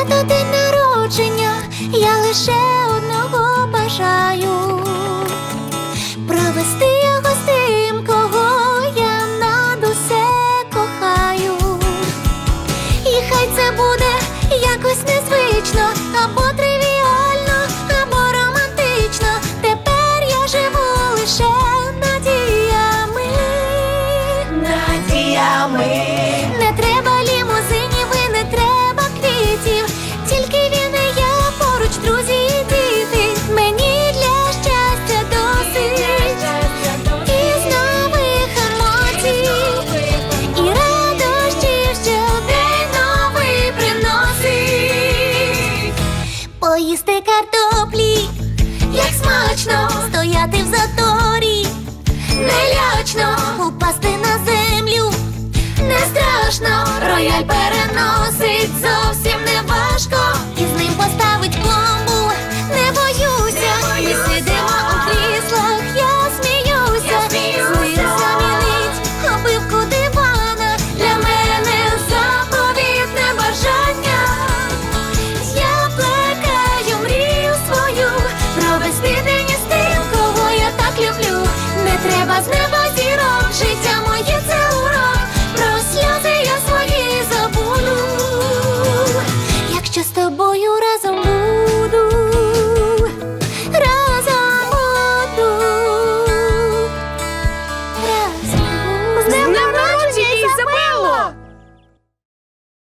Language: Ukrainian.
свято день народження, я лише одного бажаю провести його з тим, кого я над усе кохаю. І хай це буде якось незвично, або тривіально, або романтично. Тепер я живу лише надіями. Надіями. Поїсти картоплі, як смачно стояти в заторі, нелячно упасти на землю, не страшно, рояль переносить.